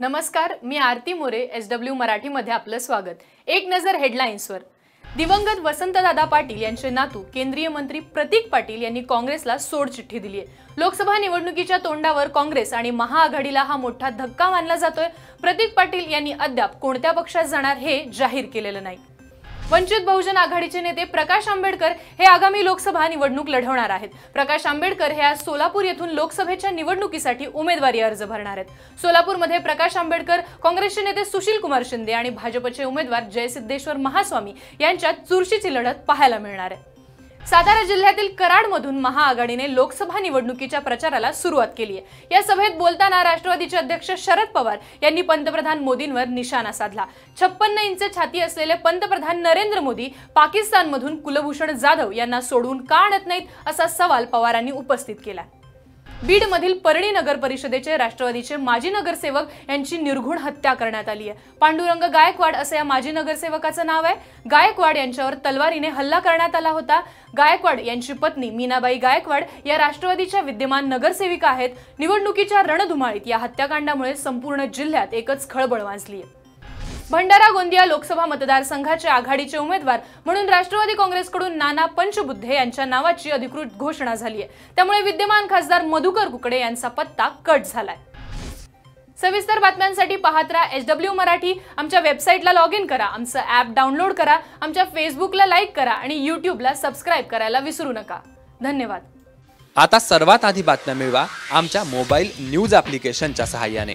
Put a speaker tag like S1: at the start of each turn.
S1: नमस्कार मी Aarti More S W मराठीमध्ये आपलं स्वागत. एक नजर हेडलाईन्सवर. दिवंगत वसंतदादा पाटील यांचे नातू केंद्रीय मंत्री प्रतीक पाटील यांनी काँग्रेसला सोडचिठ्ठी दिली आहे. लोकसभा निवडणुकीच्या तोंडावर काँग्रेस आणि महाआघाडीला हा मोठा धक्का मानला जातोय. प्रतीक पाटील यांनी अद्याप कोणत्या पक्षात जाणार हे जाहीर केलेलं नाही. वंचित बहुजन आघाडीचे नेते प्रकाश आंबेडकर हे आगामी लोकसभा निवडणूक लढवणार आहेत. प्रकाश आंबेडकर हे आज सोलापूर येथून लोकसभेच्या निवडणुकीसाठी उमेदवारी अर्ज भरणार आहेत. सोलापूरमध्ये प्रकाश आंबेडकर काँग्रेसचे नेते सुशील कुमार शिंदे आणि भाजपचे उमेदवार जयसिद्धेश्वर महास्वामी यांच्यात चुरशीची लढत पाहायला मिळणार आहे. सातारा जिल्ह्यातील कराडमधून महाआघाडीने लोकसभा निवडणुकीच्या प्रचाराला सुरुवात केली आहे. या सभेत बोलताना राष्ट्रवादीचे अध्यक्ष शरद पवार यांनी पंतप्रधान मोदींवर निशाणा साधला. छप्पन्न इंच छाती असलेले पंतप्रधान नरेंद्र मोदी पाकिस्तानमधून कुलभूषण जाधव यांना सोडून का आणत नाहीत असा सवाल पवारांनी उपस्थित केला. बीडमधील परळी नगर परिषदेचे राष्ट्रवादीचे माजी नगरसेवक यांची निर्घुण हत्या करण्यात आली आहे. पांडुरंग गायकवाड असं या माजी नगरसेवकाचं नाव आहे. गायकवाड यांच्यावर तलवारीने हल्ला करण्यात आला होता. गायकवाड यांची पत्नी मीनाबाई गायकवाड या राष्ट्रवादीच्या विद्यमान नगरसेविका आहेत. निवडणुकीच्या रणधुमाळीत या हत्याकांडामुळे संपूर्ण जिल्ह्यात एकच खळबळ वाजली आहे भंडारा गोंदिया लोकसभा मतदारसंघाचे आघाडीचे उमेदवार म्हणून राष्ट्रवादी काँग्रेसकडून नाना पंचबुद्धे यांच्या नावाची अधिकृत घोषणा झाली आहे. त्यामुळे विद्यमान खासदार मधुकर कुकडे यांचा पत्ता कट झालाय. सविस्तर बातम्यांसाठी पाहत राहा एच डब्ल्यू मराठी. आमच्या वेबसाईटला लॉग इन करा आमचं ॲप डाउनलोड करा आमच्या फेसबुकला लाईक करा आणि यूट्यूबला सबस्क्राईब करायला विसरू नका. धन्यवाद.
S2: आता सर्वात आधी बातम्या मिळवा आमच्या मोबाईल न्यूज ॲप्लिकेशनच्या सहाय्याने.